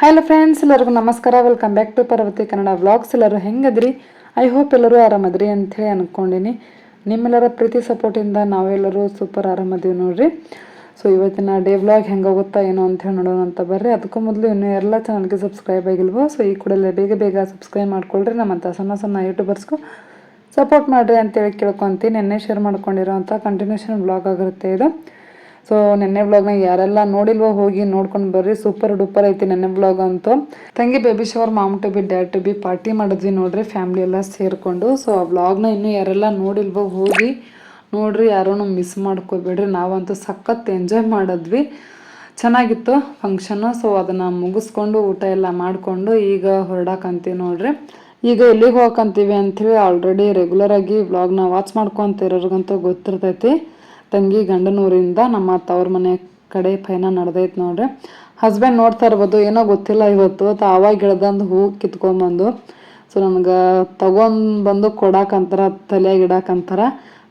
Hello friends ಎಲ್ಲರಿಗೂ ನಮಸ್ಕಾರ. Welcome back to Parvathi Kannada vlogs ಎಲ್ಲರೂ ಹೆಂಗದ್ರಿ? ಐ ಹೋಪ್ ಎಲ್ಲರೂ ಆರಾಮದ್ರಿ ಅಂಥೇಳಿ ಅಂದ್ಕೊಂಡಿನಿ ನಿಮ್ಮೆಲ್ಲರ ಪ್ರೀತಿ ಸಪೋರ್ಟಿಂದ ನಾವೆಲ್ಲರೂ ಸೂಪರ್ ಆರಾಮದೀವಿ ನೋಡ್ರಿ. ಸೊ ಇವತ್ತಿನ ಡೇ ವ್ಲಾಗ್ ಹೆಂಗೆ ಹೋಗುತ್ತಾ, ಏನೋ ಅಂತ ಹೇಳಿ ನೋಡೋಣ ಅಂತ ಬರ್ರಿ. ಅದಕ್ಕೂ ಮೊದಲು ಇನ್ನೂ ಎಲ್ಲ ಚಾನಲ್ಗೆ ಸಬ್ಸ್ಕ್ರೈಬ್ ಆಗಿಲ್ವೋ ಸೊ ಈ ಕೂಡಲೇ ಬೇಗ ಬೇಗ ಸಬ್ಸ್ಕ್ರೈಬ್ ಮಾಡ್ಕೊಳ್ರಿ. ನಮ್ಮಂಥ ಸಣ್ಣ ಸಣ್ಣ ಯೂಟ್ಯೂಬರ್ಸ್ಗೂ ಸಪೋರ್ಟ್ ಮಾಡಿರಿ ಅಂತೇಳಿ ಕೇಳ್ಕೊತೀನಿ. ನೆನ್ನೆ ಶೇರ್ ಮಾಡ್ಕೊಂಡಿರೋ ಅಂಥ ಕಂಟಿನ್ಯೂಷನ್ ವ್ಲಾಗ್ ಆಗಿರುತ್ತೆ ಇದು. ಸೊ ನೆನ್ನೆ ವ್ಲಾಗ್ನ ಯಾರೆಲ್ಲ ನೋಡಿಲ್ವೋ ಹೋಗಿ ನೋಡ್ಕೊಂಡು ಬರ್ರಿ. ಸೂಪರ್ ಡೂಪರ್ ಐತಿ ನೆನ್ನೆ ವ್ಲಾಗ್ ಅಂತೂ. ತಂಗಿ baby shower mom to be dad to be party ಮಾಡಿದ್ವಿ ನೋಡ್ರಿ ಫ್ಯಾಮಿಲಿ ಎಲ್ಲ ಸೇರಿಕೊಂಡು. ಸೊ ಆ ವ್ಲಾಗ್ನ ಇನ್ನೂ ಯಾರೆಲ್ಲ ನೋಡಿಲ್ವೋ ಹೋಗಿ ನೋಡ್ರಿ ಯಾರೂ ಮಿಸ್ ಮಾಡ್ಕೋಬೇಡ್ರಿ. ನಾವಂತೂ ಸಖತ್ ಎಂಜಾಯ್ ಮಾಡಿದ್ವಿ. ಚೆನ್ನಾಗಿತ್ತು ಫಂಕ್ಷನ್ನು ಸೊ ಅದನ್ನು ಮುಗಿಸ್ಕೊಂಡು ಊಟ ಎಲ್ಲ ಮಾಡಿಕೊಂಡು ಈಗ ಹೊರಡಾಕಂತೀವಿ ನೋಡ್ರಿ. ಈಗ ಎಲ್ಲಿಗೆ ಹೋಗಕ್ಕಂತೀವಿ ಅಂಥೇಳಿ ಆಲ್ರೆಡಿ ರೆಗ್ಯುಲರಾಗಿ ವ್ಲಾಗ್ನ ವಾಚ್ ಮಾಡ್ಕೊಂತಿರೋರ್ಗಂತೂ ಗೊತ್ತಿರ್ತೈತಿ. ತಂಗಿ ಗಂಡನೂರಿಂದ ನಮ್ಮ ತವ್ರ ಮನೆ ಕಡೆ ಪಯಣ ನಡೆದೈತೆ ನೋಡ್ರಿ. ಹಸ್ಬೆಂಡ್ ನೋಡ್ತಾ ಇರ್ಬೋದು, ಏನೋ ಗೊತ್ತಿಲ್ಲ ಇವತ್ತು ತಾವಾಗ ಗಿಡದಂದು ಹೂ ಕಿತ್ಕೊಂಬಂದು. ಸೊ ನನಗೆ ತಗೊಂಡ್ ಬಂದು ಕೊಡಾಕಂತಾರ ತಲೆಯಾಗ ಇಡಾಕಂತಾರ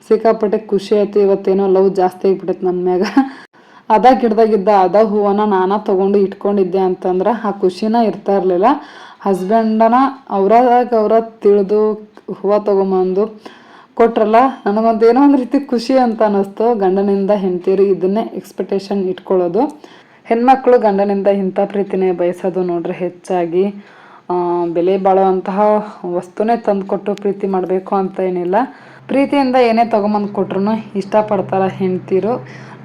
ಸಿಕ್ಕಾಪಟ್ಟೆ ಖುಷಿ ಆಯ್ತು, ಇವತ್ತೇನೋ ಲವ್ ಜಾಸ್ತಿ ಆಗಿಬಿಟ್ಟೈತೆ ನನ್ನ ಮ್ಯಾಗ. ಅದ ಗಿಡದಾಗಿದ್ದ ಅದ ಹೂವನ್ನ ನಾನ ತಗೊಂಡು ಇಟ್ಕೊಂಡಿದ್ದೆ ಅಂತಂದ್ರೆ ಆ ಖುಷಿನ ಇರ್ತಾ ಇರಲಿಲ್ಲ. ಹಸ್ಬೆಂಡನ ಅವ್ರಾಗ ಅವ್ರ ತಿಳಿದು ಹೂವು ತಗೊಂಬಂದು ಕೊಟ್ರಲ್ಲ? ನನಗೊಂದು ಏನೋ ಒಂದು ರೀತಿ ಖುಷಿ ಅಂತ ಅನ್ನಿಸ್ತು. ಗಂಡನಿಂದ ಹೆಂಡತಿರು ಇದನ್ನೇ ಎಕ್ಸ್ಪೆಕ್ಟೇಷನ್ ಇಟ್ಕೊಳ್ಳೋದು. ಹೆಣ್ಮಕ್ಳು ಗಂಡನಿಂದ ಇಂಥ ಪ್ರೀತಿನೇ ಬಯಸೋದು ನೋಡ್ರಿ ಹೆಚ್ಚಾಗಿ ಬೆಲೆ ಬಾಳುವಂತಹ ವಸ್ತುನೇ ತಂದುಕೊಟ್ಟು ಪ್ರೀತಿ ಮಾಡಬೇಕು ಅಂತ ಏನಿಲ್ಲ. ಪ್ರೀತಿಯಿಂದ ಏನೇ ತೊಗೊಂಬಂದು ಕೊಟ್ರು ಇಷ್ಟಪಡ್ತಾರ ಹೆಂಡ್ತಿರು.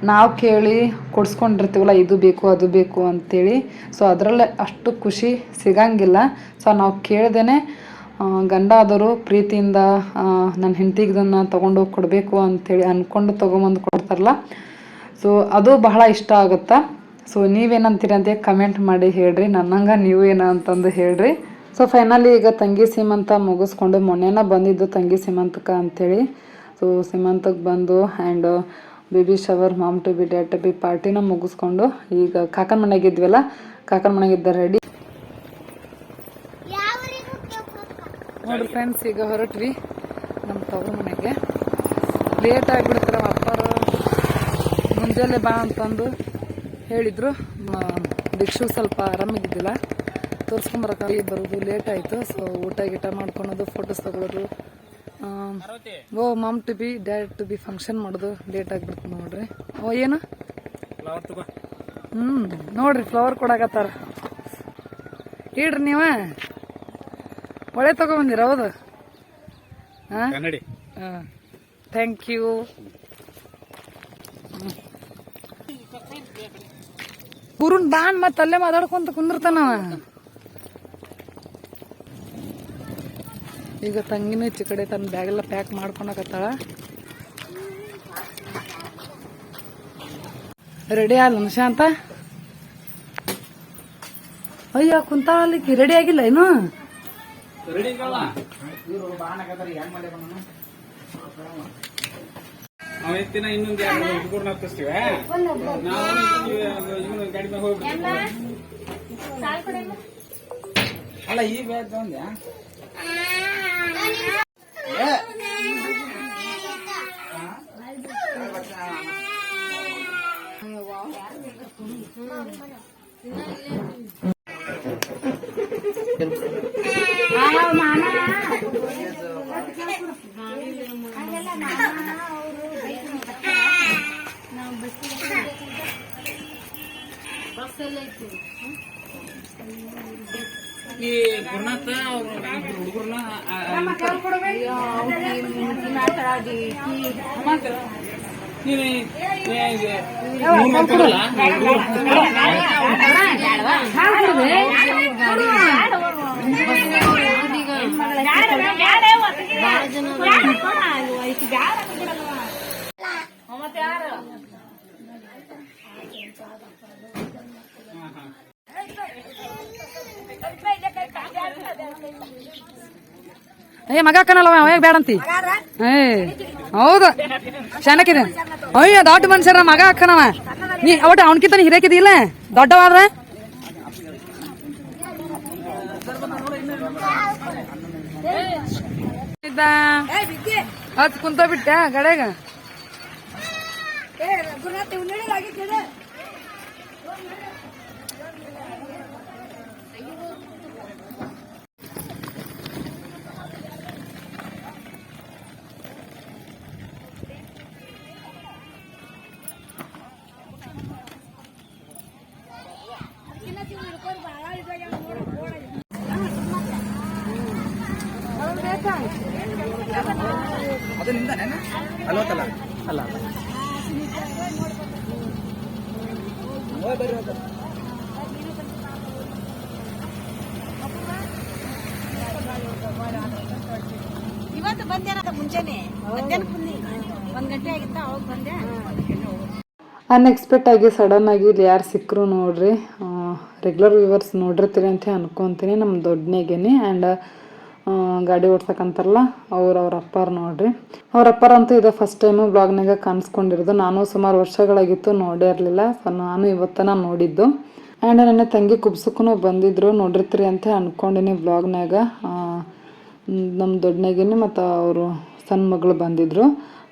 ನಾವು ಕೇಳಿ ಕೊಡಿಸ್ಕೊಂಡಿರ್ತೀವಲ್ಲ ಇದು ಬೇಕು ಅದು ಬೇಕು ಅಂತೇಳಿ. ಸೊ ಅದರಲ್ಲೇ ಅಷ್ಟು ಖುಷಿ ಸಿಗಂಗಿಲ್ಲ. ಸೊ ನಾವು ಕೇಳ್ದೇನೆ ಆ, ಗಂಡ ಆದವರು ಪ್ರೀತಿಯಿಂದ ನನ್ನ ಹೆಂಡತಿಗೆ ಇದನ್ನು ತೊಗೊಂಡೋಗಿ ಕೊಡಬೇಕು ಅಂತೇಳಿ ಅಂದ್ಕೊಂಡು ತೊಗೊಂಬಂದು ಕೊಡ್ತಾರಲ್ಲ. ಸೊ ಅದು ಬಹಳ ಇಷ್ಟ ಆಗುತ್ತಾ? ಸೊ ನೀವೇನಂತೀರಿ ಅಂತ ಕಮೆಂಟ್ ಮಾಡಿ ಹೇಳ್ರಿ. ನನ್ನಂಗೆ ನೀವು ಏನ ಅಂತಂದು ಹೇಳ್ರಿ. ಸೊ ಫೈನಲಿ ಈಗ ತಂಗಿ ಸೀಮಂತ ಮುಗಿಸ್ಕೊಂಡು ಮೊನ್ನೆನ ಬಂದಿದ್ದು ತಂಗಿ ಸೀಮಂತಕ್ಕೆ ಅಂತೇಳಿ. ಸೊ ಸೀಮಂತಕ್ಕೆ ಬಂದು and baby shower mom to be dad to be ಪಾರ್ಟಿನ ಮುಗಿಸ್ಕೊಂಡು ಈಗ ಕಾಕನ ಮನೆಗಿದ್ವಲ್ಲ ಕಾಕನ ಮನೆಗಿದ್ದ ರೆಡಿ ನೋಡ್ರಿ ಫ್ರೆಂಡ್ಸ್ ಈಗ ಹೊರಟ್ವಿ ನಮ್ಮ ತವರು ಮನೆಗೆ. ಲೇಟ್ ಆಗಿಬಿಡ್ತಾರೆ ಅಪ್ಪರು. ಮುಂಜಾನೆ ಬಾ ಅಂತಂದು ಹೇಳಿದರು. ಭಿಕ್ಷು ಸ್ವಲ್ಪ ಆರಾಮಿದ್ದಿಲ್ಲ ತೋರಿಸ್ಕೊಂಬರಕ್ಕೆ ಬರೋದು ಲೇಟ್ ಆಯಿತು. ಸೊ ಊಟ ಗೀಟ ಮಾಡ್ಕೊಳೋದು ಫೋಟೋಸ್ ತಗೊಳ್ಳೋದು ಓ mom to be dad to be function ಮಾಡೋದು ಲೇಟ್ ಆಗಿಬಿಡ್ತು ನೋಡ್ರಿ. ಓ ಏನು? ಹ್ಞೂ ನೋಡ್ರಿ ಫ್ಲವರ್ ಕೊಡಾಕತ್ತಾರ. ಇಡ್ರಿ ನೀವ. ಒಳ್ಳೆ ತಗೊಂಬಂದಿರ ಹೌದು. ಹಾಂ? ಥ್ಯಾಂಕ್ ಯು ಗುರುನ್ ಬಾಣ್ ಮತ್ತೆ ಅಲ್ಲೇ ಮಾತಾಡ್ಕೊಂತ ಕುಂದಿರ್ತಾನವ ಈಗ ತಂಗಿನ ಹೆಚ್ಚು ಕಡೆ ತನ್ನ ಬ್ಯಾಗ್ ಎಲ್ಲ ಪ್ಯಾಕ್ ಮಾಡ್ಕೊಳಕತ್ತಾಳ ರೆಡಿ ಅಲ್ಲ ಶಾಂತ ಅಯ್ಯ ಕುಂತಾಳಿಕ್ಕೆ ರೆಡಿ ಆಗಿಲ್ಲ ಏನು ಅವ ಎತ್ತಿನ ಇನ್ನೊಂದು ಎರಡು ಹುಡುಗರ್ನ ಹತ್ತಿಸ್ತೀವ? ನಾವು ಇವನು ಗಾಡಿ ಮೇಲೆ ಹೋಗ್ಬಿಡ್ತೀವಿ ಅಲ್ಲ ಈ ಬ್ಯಾಗ್ ಒಂದ್ಯಾ? ನೀನು ಮೂರ್ ಮಂದಿ ಕೊಡಲ್ಲ? ಏ ಮಗ ಅಕ್ಕನಲ್ಲ ಅವ ಬೇಡ ಅಂತಿ. ಏ ಹೌದು. ಶಾನಕಿದೆ. ಅಯ್ಯ ದೊಡ್ಡ ಮನುಷ್ಯರ ಮಗ ಹಾಕನವ ನೀ ಅವಟ ಅವನಕಿಂತ ಹಿರೇಕಿದಿಲ್ಲ ದೊಡ್ಡವಾದ್ರ? ಹತ್ ಕುಂತ ಬಿಟ್ಟ ಗಡೆಗ. ಅದು ನಿಮ್ದಾನೆ ಅಲ್ವತ್ತಲ್ಲ ಅಲ್ಲ. ಇವತ್ತು ಬಂದೆ ನಾನು ಮುಂಚೆನೆ. ಮಧ್ಯಾಹ್ನಕ್ಕೆ ಬಂದೆ ಗಂಟೆ ಆಗಿತ್ತ, ಅವಾಗ ಬಂದೆ. ಅನ್ಎಕ್ಸ್ಪೆಕ್ಟ್ ಆಗಿ ಸಡನ್ ಆಗಿ ಇಲ್ಲಿ ಯಾರು ಸಿಕ್ಕರು ನೋಡ್ರಿ. ರೆಗ್ಯುಲರ್ ವ್ಯೂವರ್ಸ್ ನೋಡಿರ್ತೀರಿ ಅಂತ ಅನ್ಕೊಂತೀನಿ. ನಮ್ಮ ದೊಡ್ಡನೇಗೇನೆ ಆ್ಯಂಡ್ ಗಾಡಿ ಓಡ್ಸಕ್ಕಂತಾರಲ್ಲ ಅವ್ರು ಅವ್ರ ಅಪ್ಪಾರ ನೋಡ್ರಿ. ಅವ್ರ ಅಪ್ಪಾರ ಅಂತೂ ಇದು ಫಸ್ಟ್ ಟೈಮು ಬ್ಲಾಗ್ನಾಗ ಕಾಣಿಸ್ಕೊಂಡಿರೋದು. ನಾನು ಸುಮಾರು ವರ್ಷಗಳಾಗಿತ್ತು ನೋಡೇ ಇರಲಿಲ್ಲ ಸೊ ನಾನು ಇವತ್ತನ ನೋಡಿದ್ದು. ಆ್ಯಂಡ್ ನನ್ನ ತಂಗಿ ಕುಬ್ಸಕ್ಕೂ ಬಂದಿದ್ರು, ನೋಡಿರ್ತೀರಿ ಅಂತ ಅಂದ್ಕೊಂಡಿನಿ ಬ್ಲಾಗ್ನಾಗ ನಮ್ಮ ದೊಡ್ಡನಾಗಿನಿ ಮತ್ತು ಅವರು ಸಣ್ಣ ಮಗಳು ಬಂದಿದ್ರು.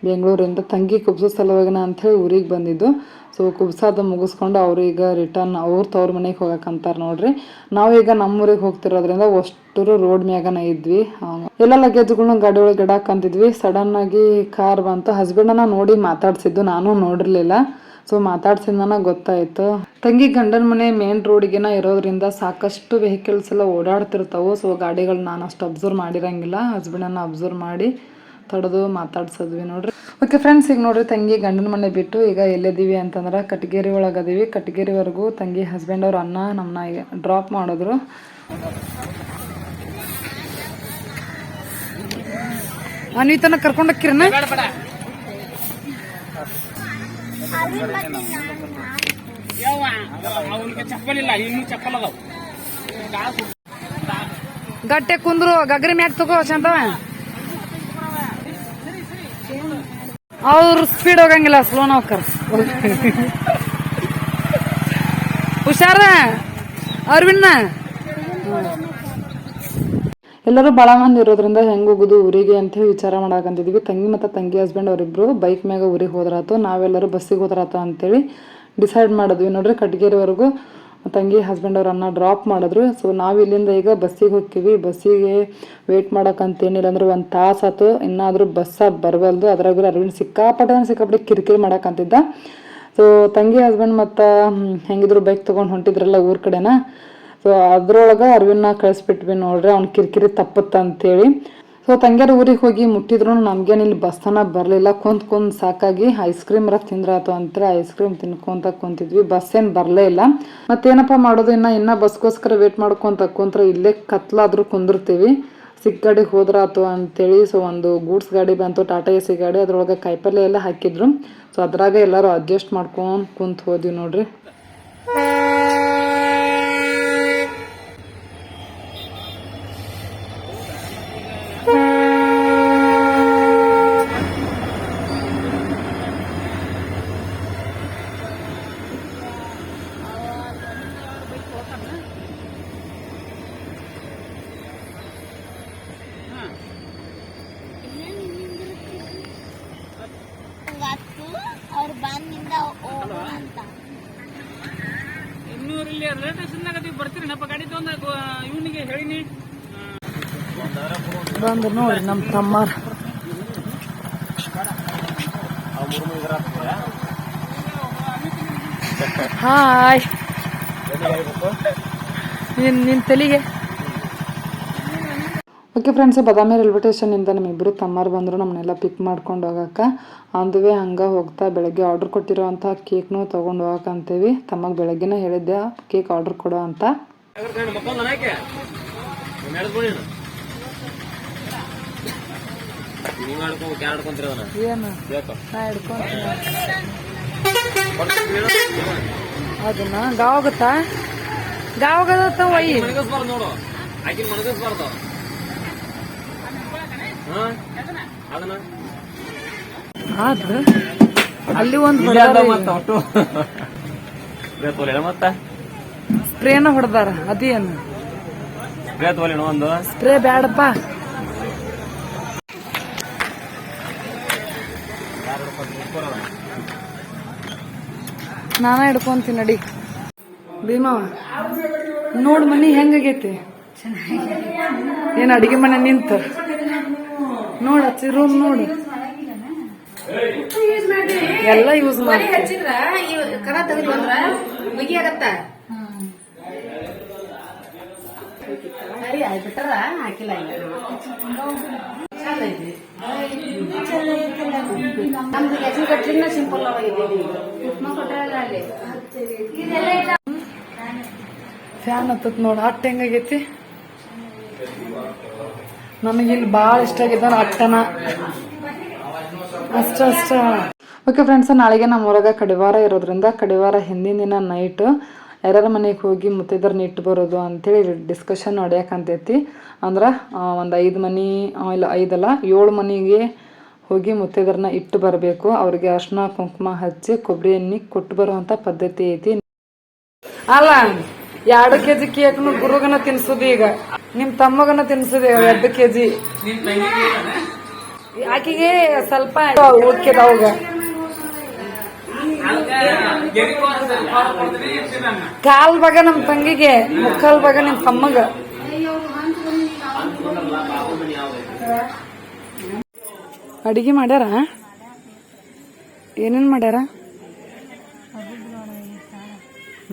ಬೆಂಗಳೂರಿಂದ ತಂಗಿ ಕುಬ್ಸೋ ಸಲುವಾಗಿನ ಅಂಥೇಳಿ ಊರಿಗೆ ಬಂದಿದ್ದು. ಸೊ ಕುಬ್ಸಾದ ಮುಗಿಸ್ಕೊಂಡು ಅವರು ಈಗ ರಿಟರ್ನ್ ಅವ್ರ ತವ್ರ ಮನೆಗೆ ಹೋಗಕ್ಕಂತಾರೆ ನೋಡ್ರಿ. ನಾವೀಗ ನಮ್ಮೂರಿಗೆ ಹೋಗ್ತಿರೋದ್ರಿಂದ ಅಷ್ಟರು ರೋಡ್ ಮ್ಯಾಗನ ಇದ್ವಿ. ಎಲ್ಲ ಲಗೇಜ್ಗಳನ್ನ ಗಾಡಿ ಒಳಗೆ ಇಡಾಕಂತಿದ್ವಿ ಸಡನ್ ಆಗಿ ಕಾರ್ ಬಂತು. ಹಸ್ಬೆಂಡನ್ನ ನೋಡಿ ಮಾತಾಡ್ಸಿದ್ದು ನಾನು ನೋಡಿರ್ಲಿಲ್ಲ. ಸೊ ಮಾತಾಡ್ಸಿದ ಗೊತ್ತಾಯ್ತು. ತಂಗಿ ಗಂಡನ ಮನೆ ಮೇನ್ ರೋಡ್ಗೆನ ಇರೋದ್ರಿಂದ ಸಾಕಷ್ಟು ವೆಹಿಕಲ್ಸ್ ಎಲ್ಲ ಓಡಾಡ್ತಿರ್ತಾವೆ. ಸೊ ಗಾಡಿಗಳು ನಾನು ಅಷ್ಟು ಅಬ್ಸರ್ವ್ ಮಾಡಿರಂಗಿಲ್ಲ. ಹಸ್ಬೆಂಡನ್ನ ಅಬ್ಸರ್ವ್ ಮಾಡಿ. ತಡೆದು ಮಾತಾಡ್ಸಿದ್ವಿ ನೋಡ್ರಿ. ಓಕೆ ಫ್ರೆಂಡ್ಸ್ ಈಗ ನೋಡ್ರಿ ತಂಗಿ ಗಂಡನ ಮನೆ ಬಿಟ್ಟು ಈಗ ಎಲ್ಲಿದ್ದೀವಿ ಅಂತಂದ್ರೆ ಕಟಗೇರಿ ಒಳಗದೀವಿ ಕಟಗೇರಿವರೆಗೂ ತಂಗಿ ಹಸ್ಬೆಂಡ್ ಅವ್ರ ಅನ್ನ ನಮ್ಮನ್ನ ಡ್ರಾಪ್ ಮಾಡಿದ್ರು. ಅನಿತನ ಕರ್ಕೊಂಡು ಹೋಗ್ಕಿರನ ಗಟ್ಟೆ ಕುಂದ್ರು, ಗಗ್ರಿ ಮ್ಯಾಗ ತಗೋ ಶಾಂತವ ಅವ್ರು ಸ್ಪೀಡ್ ಹೋಗಂಗಿಲ್ಲ ಸ್ಲೋ ಹೋಗ್ತಾರ ಹುಷಾರ ಅರ್ವಿನ್ನ ಎಲ್ಲರೂ ಭಾಳ ಮಂದಿ ಇರೋದ್ರಿಂದ ಹೆಂಗ್ ಹೋಗುದು ಊರಿಗೆ ಅಂತ ಹೇಳಿ ವಿಚಾರ ಮಾಡಾಕಂತಿದ್ವಿ. ತಂಗಿ ಮತ್ತು ತಂಗಿ ಹಸ್ಬೆಂಡ್ ಅವರಿಬ್ರು ಬೈಕ್ ಮ್ಯಾಗ ಊರಿಗೆ ಹೋದ್ರಾತು, ನಾವೆಲ್ಲರೂ ಬಸ್ಸಿಗೆ ಹೋದ್ರಾತು ಅಂತೇಳಿ ಡಿಸೈಡ್ ಮಾಡಿದ್ವಿ. ನೋಡ್ರಿ ಕಟ್ಗೇರಿವರೆಗೂ ತಂಗಿ ಹಸ್ಬೆಂಡ್ ಅವರನ್ನ ಡ್ರಾಪ್ ಮಾಡಿದ್ರು. ಸೊ ನಾವು ಇಲ್ಲಿಂದ ಈಗ ಬಸ್ಸಿಗೆ ಹೋಗ್ತೀವಿ. ಬಸ್ಸಿಗೆ ವೇಟ್ ಮಾಡಕ್ಕಂತೇನಿಲ್ಲ ಅಂದ್ರೆ ಒಂದು ತಾಸು ಆಯ್ತು ಇನ್ನಾದರೂ ಬಸ್ಸ ಬರಬಲ್ದು ಅದ್ರಾಗ ಅರವಿಂದ್ ಸಿಕ್ಕಾಪಟ್ಟೆ ಸಿಕ್ಕಾಪಟ್ಟೆ ಕಿರಿಕಿರಿ ಮಾಡೋಕ್ಕಂತಿದ್ದ ಸೊ ತಂಗಿ ಹಸ್ಬೆಂಡ್ ಮತ್ತು ಹೆಂಗಿದ್ರು ಬೈಕ್ ತೊಗೊಂಡು ಹೊಂಟಿದ್ರಲ್ಲ ಊರ ಕಡೆನ. ಸೊ ಅದ್ರೊಳಗೆ ಅರವಿಂದ್ನ ಕಳಿಸ್ಬಿಟ್ವಿ ನೋಡ್ರಿ. ಅವ್ನು ಕಿರಿಕಿರಿ ತಪ್ಪುತ್ತ ಅಂತೇಳಿ ಸೊ ತಂಗ್ಯಾರ ಊರಿಗೆ ಹೋಗಿ ಮುಟ್ಟಿದ್ರು, ನಮ್ಗೇನು ಇಲ್ಲಿ ಬಸ್ ತನ ಬರಲಿಲ್ಲ. ಕುಂತ್ ಕುಂತ್ ಸಾಕಾಗಿ ಐಸ್ ಕ್ರೀಮ್ ರಫ್ ತಿಂದ್ರಾತು ಅಂತೇಳಿ ಐಸ್ ಕ್ರೀಮ್ ತಿನ್ಕೊಂತ ಕುಂತಿದ್ವಿ. ಬಸ್ ಏನು ಬರಲೇ ಇಲ್ಲ. ಮತ್ತೇನಪ್ಪ ಮಾಡೋದು? ಇನ್ನ ಇನ್ನ ಬಸ್ಗೋಸ್ಕರ ವೇಟ್ ಮಾಡ್ಕೊಂತ ಕುಂತ್ರೆ ಇಲ್ಲೇ ಕತ್ಲಾದ್ರೂ ಕುಂದಿರ್ತೀವಿ. ಸಿಕ್ಕ ಗಾಡಿಗೆ ಹೋದ್ರಾತು ಅಂತೇಳಿ ಸೊ ಒಂದು ಗೂಡ್ಸ್ ಗಾಡಿ ಬಂತು, ಟಾಟಾ ಎ ಸಿ ಗಾಡಿ, ಅದ್ರೊಳಗೆ ಕಾಯಿಪಲ್ಲೆ ಎಲ್ಲ ಹಾಕಿದ್ರು. ಸೊ ಅದ್ರಾಗ ಎಲ್ಲರೂ ಅಡ್ಜಸ್ಟ್ ಮಾಡ್ಕೊಂಡು ಕುಂತು ಹೋದ್ವಿ ನೋಡ್ರಿ ಇವತ್ತು ಅವ್ರು ಬಂದಿಂದ ಹೋಗೋಣ ಅಂತ ಇನ್ನೂರು ಇಲ್ಲಿ ರೈಲ್ವೆ ಸ್ಟೇಷನ್ದಾಗ ಅದೀವಿ ಬರ್ತೀರಿ ನಪ್ಪ ಗಾಡಿ ತಗೊಂಡ ಇವನಿಗೆ ಹೇಳಿನಿ ಬಂದು ನೋಡ್ರಿ ನಮ್ಮ ತಮ್ಮ ಹಾಯ್. ನಿನ್ ನಿನ್ ತಲೆಗೆ. ಓಕೆ ಫ್ರೆಂಡ್ಸ್ ಬಾದಾಮಿ ರೈಲ್ವೆ ಸ್ಟೇಷನಿಂದ ನಮ್ಮಿಬ್ಬರು ತಮ್ಮರು ಬಂದರು ನಮ್ಮನ್ನೆಲ್ಲ ಪಿಕ್ ಮಾಡ್ಕೊಂಡು ಹೋಗಕ್ಕೆ ಅಂದುವೆ ಹಂಗೆ ಹೋಗ್ತಾ ಬೆಳಗ್ಗೆ ಆರ್ಡ್ರ್ ಕೊಟ್ಟಿರೋವಂಥ ಕೇಕ್ನು ತೊಗೊಂಡು ಹೋಗಕ್ಕಂತೀವಿ ತಮ್ಮಗೆ ಬೆಳಗ್ಗೆನೇ ಹೇಳಿದ್ದೆ ಕೇಕ್ ಆರ್ಡ್ರ್ ಕೊಡೋ ಅಂತ. ಏನು? ನಾ ಹಿಡ್ಕೊಂತೀನಿ ಅದನ್ನ ಗಾವಾಗುತ್ತಾ? ಗಾವಾಗತ್ತ ಒಯ್ಯಿ ಮಣಗಸ್ಬಾರ್ದು ನೋಡು. ಆಕಿನ ಮಣಗಸ್ಬಾರ್ದು ಹಾ? ಅದನ್ನ ಆದ್ರ ಅಲ್ಲಿ ಒಂದು ಮತ್ತ ಸ್ಪ್ರೇನ ಹೊಡೆದಾರ ಅದೇನು? ಸ್ಪ್ರೇ ಒಂದು. ಸ್ಪ್ರೇ ಬ್ಯಾಡಪ್ಪ. ನಾನ ಹಿಡ್ಕೊಂತೀನಿ ನಡಿ. ಭೀಮಾ ನೋಡ್ ಮನಿ ಹೆಂಗಾಗೈತಿ ಏನ್ ಅಡಿಗೆ ಮನೆ ನಿಂತ? ನೋಡ ರೂಮ್ ನೋಡಿ. ಎಲ್ಲ ಯೂಸ್ ಮಾಡಿ. ಕರ ಆಗತ್ತ? ಬಿಟ್ಟಾರ ಹಾಕಿಲ್ಲ ನಮ್ದು ಹೆಸರು ಕಟ್ಲಿನ ಸಿಂಪಲ್ ಫ್ಯಾನ್ ಹತ್ತತ್ ನೋಡ. ಅಟ್ಟ ಹೆಂಗಾಗೈತಿ ನನಗೆ ಇಲ್ಲಿ ಭಾಳ ಇಷ್ಟ ಆಗಿದ್ದಾನ ಅಟ್ಟನ. ಅಷ್ಟ ಅಷ್ಟ. ಓಕೆ ಫ್ರೆಂಡ್ಸ್ ನಾಳೆಗೆ ನಮ್ಮ ಊರಾಗ ಕಡಿವಾರ ಇರೋದ್ರಿಂದ ಕಡಿವಾರ ಹಿಂದಿನ ದಿನ ನೈಟ್ ಯಾರ್ಯಾರ ಮನೆಗೆ ಹೋಗಿ ಮುತ್ತೈದರ್ನ ಇಟ್ಟು ಬರೋದು ಅಂತೇಳಿ ಡಿಸ್ಕಷನ್ ನಡೆಯಕಂತೈತಿ. ಅಂದ್ರೆ ಒಂದು ಐದು ಮನೆ ಇಲ್ಲ ಐದಲ್ಲ ಏಳು ಮನೆಗೆ ಹೋಗಿ ಮುತ್ತೈದರ್ನ ಇಟ್ಟು ಬರಬೇಕು. ಅವ್ರಿಗೆ ಅರ್ಶಿನ ಕುಂಕುಮ ಹಚ್ಚಿ ಕೊಬ್ಬರಿ ಎಣ್ಣೆ ಕೊಟ್ಟು ಬರುವಂಥ ಪದ್ಧತಿ ಐತಿ. ಅಲ್ಲ ಎರಡು ಕೆ ಜಿ ಕೇಕ್ನು ಗುರುಗನ ತಿನ್ಸುದು ಈಗ. ನಿಮ್ ತಮ್ಮಗನ ತಿನ್ಸುದು ಎರಡು ಕೆಜಿ. ಆಕೆಗೆ ಸ್ವಲ್ಪ ಉಳ್ಕೆದ ಅವಾಗ ಕಾಲ್ ಬಗ ನಮ್ ತಂಗಿಗೆ ಮುಕ್ಕಾಲ್ ಬಗ ನಿಮ್ ತಮ್ಮಗ. ಅಡಿಗೆ ಮಾಡ್ಯಾರ? ಏನೇನ್ ಮಾಡ್ಯಾರ?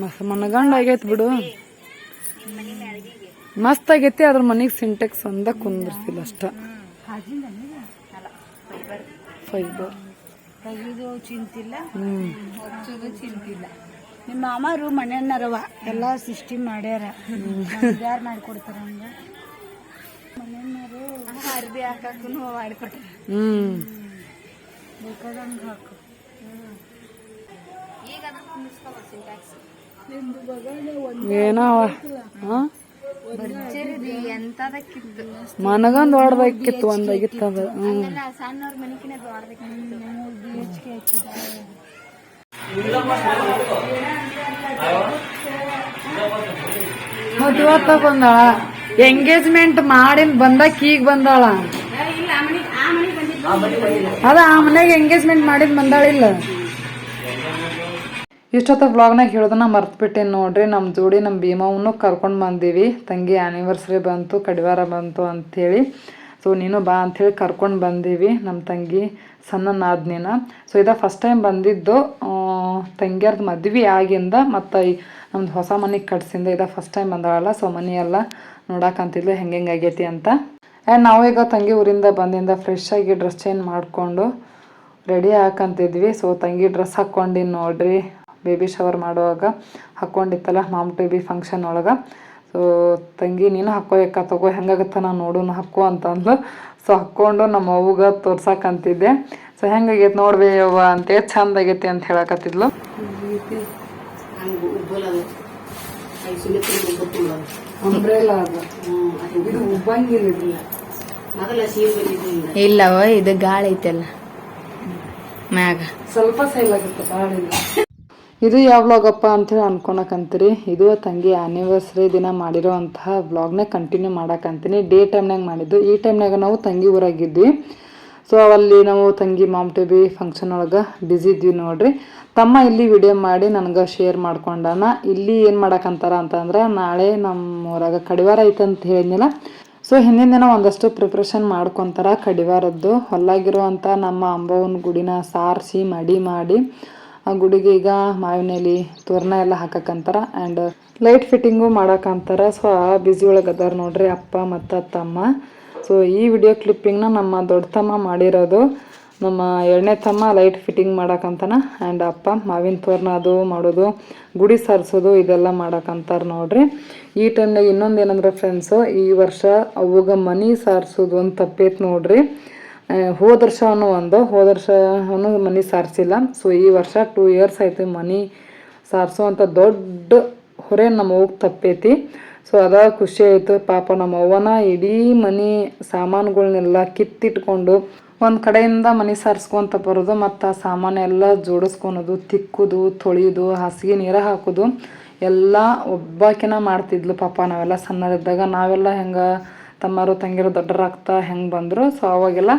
ಮಸ್ತ್ ಮನಗಂಡ ಆಗೈತ್ ಬಿಡು. ಮಸ್ತ್ ಆಗೈತಿ ಅದ್ರ ಮನಿಗ್ ಸಿಂಟೆಕ್ಸ್ ಅಂದ ಕುಂದ್ರಸಿಲ್ಲ ಅಷ್ಟ. ಫೈಬರ್ ತೆಗಿದು ಚಿಂತಿಲ್ಲ. ಹಚ್ಚೋದು ಚಿಂತಿಲ್ಲ. ನಿಮ್ಮ ಮಾಮಾರು ಮನೆಯನ್ನರವ ಎಲ್ಲ ಸಿಸ್ಟಮ್ ಮಾಡ್ಯಾರ. ಯಾರು ಮಾಡ್ಕೊಡ್ತಾರ ಹಂಗ? ಮನೆಯನ್ನರು ಅರ್ಬಿ ಹಾಕಕ್ಕೂ ಮಾಡ್ಕೊಟ್ಟಾರ ಹ್ಮ್. ಬೇಕಾದಂಗ ಹಾಕು. ಏನವ? ಹಾ? ಮನಗಂದ್ ಹೊಡ್ದಾಕಿತ್ತು ಒಂದಾಗಿತ್ತು ಅದ ಇವತ್ತ ಬಂದಾಳ? ಎಂಗೇಜ್ಮೆಂಟ್ ಮಾಡಿನ್ ಬಂದಾಕ ಈಗ ಬಂದಾಳ? ಅದ ಆ ಮನೆಗೆ ಎಂಗೇಜ್ಮೆಂಟ್ ಮಾಡಿದ್ ಬಂದಾಳಿಲ್ಲ? ಇಷ್ಟೊತ್ತ ವ್ಲಾಗ್ನಾಗ ಹೇಳೋದನ್ನ ಮರ್ತ್ಬಿಟ್ಟೇನಿ ನೋಡ್ರಿ. ನಮ್ಮ ಜೋಡಿ ನಮ್ಮ ಭೀಮವನ್ನು ಕರ್ಕೊಂಡು ಬಂದೀವಿ. ತಂಗಿ ಆ್ಯನಿವರ್ಸರಿ ಬಂತು, ಕಡಿವಾರ ಬಂತು ಅಂಥೇಳಿ ಸೊ ನೀನು ಬಾ ಅಂಥೇಳಿ ಕರ್ಕೊಂಡು ಬಂದೀವಿ ನಮ್ಮ ತಂಗಿ ಸಣ್ಣ ನಾದ್ನಿನ ಸೊ ಇದ ಫಸ್ಟ್ ಟೈಮ್ ಬಂದಿದ್ದು ತಂಗಿಯರ್ದು ಮದ್ವೆ ಆಗಿಂದ ಮತ್ತು ನಮ್ದು ಹೊಸ ಮನೆಗೆ ಕಟ್ಸಿಂದ ಇದ ಫಸ್ಟ್ ಟೈಮ್ ಬಂದಾಳಲ್ಲ ಸೊ ಮನೆಯೆಲ್ಲ ಎಲ್ಲ ನೋಡಕ್ಕಂತಿದ್ಲು ಹೆಂಗೆ ಹೆಂಗೆ ಆಗೈತಿ ಅಂತ. ಆ್ಯಂಡ್ ನಾವು ಈಗ ತಂಗಿ ಊರಿಂದ ಬಂದಿಂದ ಫ್ರೆಶ್ ಆಗಿ ಡ್ರೆಸ್ ಚೇಂಜ್ ಮಾಡಿಕೊಂಡು ರೆಡಿ ಹಾಕಂತಿದ್ವಿ. ಸೊ ತಂಗಿ ಡ್ರೆಸ್ ಹಾಕ್ಕೊಂಡಿನಿ ನೋಡ್ರಿ. ಬೇಬಿ ಶವರ್ ಮಾಡುವಾಗ ಹಾಕ್ಕೊಂಡಿತ್ತಲ್ಲ ಮಾಮ್ ಬೇಬಿ ಫಂಕ್ಷನ್ ಒಳಗೆ. ಸೊ ತಂಗಿ ನೀನು ಹಾಕ್ಕೋಯಕ್ಕ ತಗೋ ಹೆಂಗಾಗತ್ತ ನಾನು ನೋಡೋನು ಹಾಕೋ ಅಂತಂದ್ಲು ಸೊ ಹಾಕ್ಕೊಂಡು ನಮ್ಮ ಅವ್ಗೆ ತೋರ್ಸಕ್ಕಂತಿದ್ದೆ ಸೊ ಹೆಂಗಾಗೈತೆ ನೋಡ್ಬೇ ಅವ್ವ ಅಂತೇಳಿ ಚಂದ ಆಗೈತಿ ಅಂತ ಹೇಳಕತ್ತಿದ್ಲು. ಇಲ್ಲವ ಇದು ಗಾಳಿ ಐತಲ್ಲ ಮ್ಯಾಗ. ಸ್ವಲ್ಪ ಸೈಲ್ ಆಗುತ್ತೆ ಇಲ್ಲ ಇದು ಯಾವ ವ್ಲಾಗಪ್ಪ ಅಂತೇಳಿ ಅನ್ಕೊಳಕಂತೀರಿ? ಇದು ತಂಗಿ ಆ್ಯನಿವರ್ಸರಿ ದಿನ ಮಾಡಿರೋವಂತಹ ವ್ಲಾಗ್ನ ಕಂಟಿನ್ಯೂ ಮಾಡಕ್ಕಂತೀನಿ ಡೇ ಟೈಮ್ನಾಗ ಮಾಡಿದ್ದು. ಈ ಟೈಮ್ನಾಗ ನಾವು ತಂಗಿ ಊರಾಗಿದ್ವಿ. ಸೊ ಅಲ್ಲಿ ನಾವು ತಂಗಿ ಮಾಮ್ ಟೇಬಿ ಫಂಕ್ಷನ್ ಒಳಗೆ ಬ್ಯುಸಿ ಇದ್ವಿ ನೋಡ್ರಿ. ತಮ್ಮ ಇಲ್ಲಿ ವಿಡಿಯೋ ಮಾಡಿ ನನಗೆ ಶೇರ್ ಮಾಡ್ಕೊಂಡಾನ. ಇಲ್ಲಿ ಏನು ಮಾಡಕ್ಕಂತಾರ ಅಂತಂದ್ರೆ ನಾಳೆ ನಮ್ಮ ಊರಾಗ ಕಡಿವಾರ ಐತೆ ಅಂತ ಹೇಳಿದ್ನಲ್ಲ. ಸೊ ಹಿಂದಿನ ದಿನ ಒಂದಷ್ಟು ಪ್ರಿಪ್ರೇಷನ್ ಮಾಡ್ಕೊತಾರ ಕಡಿವಾರದ್ದು. ಹೊಲಾಗಿರುವಂಥ ನಮ್ಮ ಅಂಬವನ ಗುಡಿನ ಸಾರಿಸಿ, ಮಡಿ ಮಾಡಿ ಆ ಗುಡಿಗೆ ಈಗ ಮಾವಿನ ಎಲೆ ತೋರಣ ಎಲ್ಲ ಹಾಕಕ್ಕಂತಾರ ಆ್ಯಂಡ್ ಲೈಟ್ ಫಿಟ್ಟಿಂಗು ಮಾಡಕ್ಕಂತಾರ ಸೊ ಆ ಬ್ಯುಸಿ ಒಳಗೆ ಅದಾರ ನೋಡ್ರಿ ಅಪ್ಪ ಮತ್ತು ತಮ್ಮ. ಸೊ ಈ ವಿಡಿಯೋ ಕ್ಲಿಪ್ಪಿಂಗ್ನ ನಮ್ಮ ದೊಡ್ಡ ತಮ್ಮ ಮಾಡಿರೋದು. ನಮ್ಮ ಎರಡನೇ ತಮ್ಮ ಲೈಟ್ ಫಿಟ್ಟಿಂಗ್ ಮಾಡಕ್ಕಂತಾನ ಆ್ಯಂಡ್ ಅಪ್ಪ ಮಾವಿನ ತೋರಣ ಅದು ಮಾಡೋದು, ಗುಡಿ ಸಾರಿಸೋದು ಇದೆಲ್ಲ ಮಾಡಕ್ಕಂತಾರೆ ನೋಡ್ರಿ. ಈ ಟೈಮ್ನಾಗ ಇನ್ನೊಂದು ಏನಂದ್ರೆ ಫ್ರೆಂಡ್ಸು ಈ ವರ್ಷ ಅವಾಗ ಮನಿ ಸಾರಿಸೋದು ಒಂದು ತಪ್ಪೈತೆ ನೋಡ್ರಿ. ಹೋದ ವರ್ಷವನ್ನು ಒಂದು ಹೋದ ವರ್ಷವನ್ನು ಮನಿ ಸಾರಿಸಿಲ್ಲ. ಸೊ ಈ ವರ್ಷ ಟೂ ಇಯರ್ಸ್ ಆಯಿತು ಮನಿ ಸಾರಿಸುವಂಥ ದೊಡ್ಡ ಹೊರೆ ನಮ್ಮ ಅವ್ಗೆ ತಪ್ಪೈತಿ. ಸೊ ಅದ ಖುಷಿ ಆಯಿತು. ಪಾಪ ನಮ್ಮ ಅವ್ವನ ಇಡೀ ಮನಿ ಸಾಮಾನುಗಳನ್ನೆಲ್ಲ ಕಿತ್ತಿಟ್ಕೊಂಡು ಒಂದು ಕಡೆಯಿಂದ ಮನೆ ಸಾರಿಸ್ಕೊಂತ ಬರೋದು, ಮತ್ತು ಆ ಸಾಮಾನೆಲ್ಲ ಜೋಡಿಸ್ಕೊಳೋದು, ತಿಕ್ಕೋದು, ತೊಳೆಯೋದು, ಹಾಸಿಗೆ ನೀರ ಹಾಕೋದು, ಎಲ್ಲ ಒಬ್ಬಾಕಿನ ಮಾಡ್ತಿದ್ಲು ಪಾಪ ನಾವೆಲ್ಲ ಸಣ್ಣರಿದ್ದಾಗ ನಾವೆಲ್ಲ ಹೆಂಗೆ ತಮ್ಮರು ತಂಗಿರು ದೊಡ್ಡರಾಗ್ತಾ ಹೆಂಗೆ ಬಂದರು. ಸೊ ಅವಾಗೆಲ್ಲ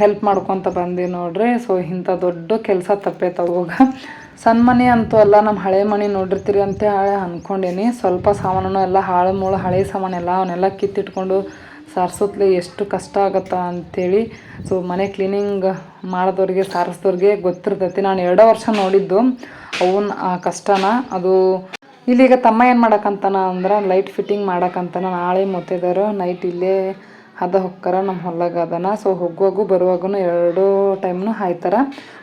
ಹೆಲ್ಪ್ ಮಾಡ್ಕೊತ ಬಂದು ನೋಡ್ರಿ. ಸೊ ಇಂಥ ದೊಡ್ಡ ಕೆಲಸ ತಪ್ಪೈತೆ ಅವಾಗ ಸಣ್ಣ ಮನೆ ಅಂತೂ ಅಲ್ಲ ನಮ್ಮ ಹಳೆ ಮನೆ ನೋಡಿರ್ತೀರಿ ಅಂತ ಹೇಳಿ ಅಂದ್ಕೊಂಡೇನಿ ಸ್ವಲ್ಪ ಸಾಮಾನು ಎಲ್ಲ ಹಾಳು ಮೂಳು ಹಳೆ ಸಾಮಾನೆಲ್ಲ ಅವನ್ನೆಲ್ಲ ಕಿತ್ತಿಟ್ಕೊಂಡು, ಸಾರಿಸೋತ್ಲೆ ಎಷ್ಟು ಕಷ್ಟ ಆಗತ್ತಾ ಅಂಥೇಳಿ ಸೊ ಮನೆ ಕ್ಲೀನಿಂಗ್ ಮಾಡಿದವ್ರಿಗೆ, ಸಾರಿಸ್ದವ್ರಿಗೆ ಗೊತ್ತಿರ್ತೈತಿ. ನಾನು ಎರಡೋ ವರ್ಷ ನೋಡಿದ್ದು. ಅವನ್ನ ಆ ಕಷ್ಟನ, ಅದು ಇಲ್ಲೀಗ ತಮ್ಮ ಏನು ಮಾಡಕ್ಕಂತಾನ ಅಂದ್ರೆ ಲೈಟ್ ಫಿಟ್ಟಿಂಗ್ ಮಾಡಕ್ಕಂತಾನ ನಾಳೆ ಮುತ್ತಿದಾರು ನೈಟ್ ಇಲ್ಲೇ ಹದ ಹೊಕ್ಕಾರ ನಮ್ಮ ಹೊಲಗದನ ಸೊ ಹೋಗುವಾಗೂ ಬರುವಾಗೂ ಎರಡು ಟೈಮ್ನು ಹಾಯ್ತಾರ.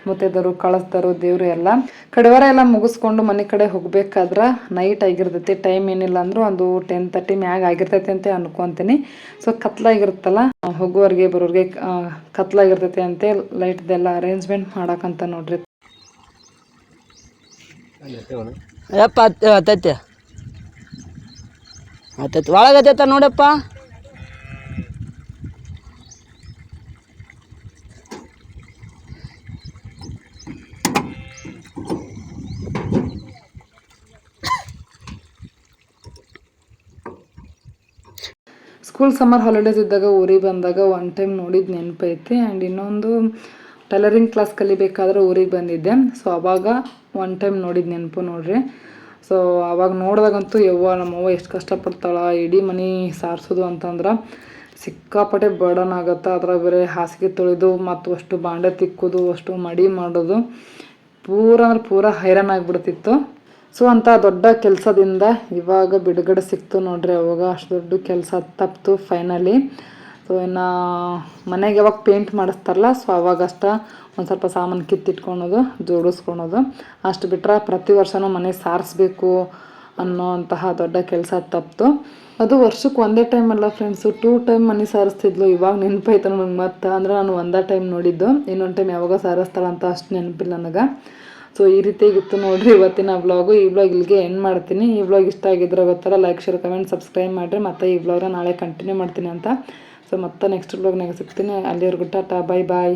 ಮುತ್ತೈದರು ಕಳಿಸ್ತಾರು ದೇವ್ರು ಎಲ್ಲ. ಕಡೆವರ ಎಲ್ಲ ಮುಗಿಸ್ಕೊಂಡು ಮನೆ ಕಡೆ ಹೋಗ್ಬೇಕಾದ್ರೆ ನೈಟ್ ಆಗಿರ್ತೈತಿ. ಟೈಮ್ ಏನಿಲ್ಲ ಅಂದ್ರೂ ಒಂದು ಟೆನ್ ತರ್ಟಿ ಮ್ಯಾಗ ಆಗಿರ್ತೈತಿ ಅಂತ ಅನ್ಕೊಂತೀನಿ. ಸೊ ಕತ್ಲಾಗಿರುತ್ತಲ್ಲ, ಹೋಗುವರಿಗೆ ಬರೋರಿಗೆ ಕತ್ಲಾಗಿರ್ತೈತಿ ಅಂತ ಲೈಟ್ದೆಲ್ಲ ಅರೇಂಜ್ಮೆಂಟ್ ಮಾಡಕ್ಕಂತ ನೋಡ್ರಿ. ಯಪ್ಪ ಹತ್ತೈತೆ ಹತ್ತೈತೆ ಒಳಗೆ ಹತ್ತೈತ ನೋಡಪ್ಪ. ಸ್ಕೂಲ್ ಸಮ್ಮರ್ ಹಾಲಿಡೇಸ್ ಇದ್ದಾಗ ಊರಿಗೆ ಬಂದಾಗ ಒನ್ ಟೈಮ್ ನೋಡಿದ ನೆನಪೈತೆ. ಆ್ಯಂಡ್ ಇನ್ನೊಂದು ಟೈಲರಿಂಗ್ ಕ್ಲಾಸ್ ಕಲಿಬೇಕಾದ್ರೆ ಊರಿಗೆ ಬಂದಿದ್ದೆ. ಸೊ ಅವಾಗ ಒನ್ ಟೈಮ್ ನೋಡಿದ ನೆನಪು ನೋಡ್ರಿ. ಸೊ ಅವಾಗ ನೋಡಿದಾಗಂತೂ ಯವ್ವ ನಮ್ಮವ್ವ ಎಷ್ಟು ಕಷ್ಟಪಡ್ತಾಳ, ಇಡೀ ಮನೆ ಸಾರಿಸೋದು ಅಂತಂದ್ರೆ ಸಿಕ್ಕಾಪಟ್ಟೆ ಬರ್ಡನ್ ಆಗುತ್ತೆ. ಅದ್ರಾಗ ಬೇರೆ ಹಾಸಿಗೆ ತೊಳೆದು, ಮತ್ತು ಅಷ್ಟು ಬಾಂಡೆ ತಿಕ್ಕೋದು, ಅಷ್ಟು ಮಡಿ ಮಾಡೋದು, ಪೂರ ಅಂದ್ರೆ ಪೂರ ಹೈರಾಣ ಆಗಿಬಿಡ್ತಿತ್ತು. ಸೊ ಅಂತ ದೊಡ್ಡ ಕೆಲಸದಿಂದ ಇವಾಗ ಬಿಡುಗಡೆ ಸಿಕ್ತು ನೋಡ್ರಿ ಅವಾಗ. ಅಷ್ಟು ದೊಡ್ಡ ಕೆಲಸ ತಪ್ಪಿತು ಫೈನಲಿ ಸೊ ಇನ್ನು ಮನೆಗೆ ಯಾವಾಗ ಪೇಂಟ್ ಮಾಡಿಸ್ತಾರಲ್ಲ ಸೊ ಅವಾಗಷ್ಟ ಒಂದು ಸ್ವಲ್ಪ ಸಾಮಾನು ಕಿತ್ತಿಟ್ಕೊಳೋದು, ಜೋಡಿಸ್ಕೊಳೋದು. ಅಷ್ಟು ಬಿಟ್ಟರೆ ಪ್ರತಿ ವರ್ಷನೂ ಮನೆ ಸಾರಿಸ್ಬೇಕು ಅನ್ನೋಂತಹ ದೊಡ್ಡ ಕೆಲಸ ತಪ್ಪಿತು ಅದು ವರ್ಷಕ್ಕೆ ಒಂದೇ ಟೈಮ್ ಅಲ್ಲ ಫ್ರೆಂಡ್ಸು ಟೂ ಟೈಮ್ ಮನೆ ಸಾರಿಸ್ತಿದ್ಲು, ಇವಾಗ ನೆನಪೈತೆ ನನಗೆ ಮತ್ತೆ. ಅಂದ್ರೆ ನಾನು ಒಂದೇ ಟೈಮ್ ನೋಡಿದ್ದು, ಇನ್ನೊಂದು ಟೈಮ್ ಯಾವಾಗ ಸಾರಿಸ್ತಾಳಂತ ಅಷ್ಟು ನೆನಪಿಲ್ಲ ನನಗೆ. ಸೊ ಈ ರೀತಿಯಾಗಿತ್ತು ನೋಡ್ರಿ ಇವತ್ತಿನ ವ್ಲಾಗು ಈ ವ್ಲಾಗ್ ಇಲ್ಲಿಗೆ ಎಂಡ್ ಮಾಡ್ತೀನಿ. ಈ ವ್ಲಾಗ್ ಇಷ್ಟ ಆಗಿದ್ರೆ ಗೊತ್ತಲ್ಲ ಲೈಕ್ ಶೇರ್ ಕಮೆಂಟ್ ಸಬ್ಸ್ಕ್ರೈಬ್ ಮಾಡಿರಿ. ಮತ್ತು ಈ ವ್ಲಾಗ್ನ ನಾಳೆ ಕಂಟಿನ್ಯೂ ಮಾಡ್ತೀನಿ ಅಂತ. ಸೊ ಮತ್ತೆ ನೆಕ್ಸ್ಟ್ ಬ್ಲಾಗ್ನಾಗ ಸಿಗ್ತೀನಿ. ಅಲ್ಲಿವರೆಗೂ ಟಾಟಾ ಬಾಯ್ ಬಾಯ್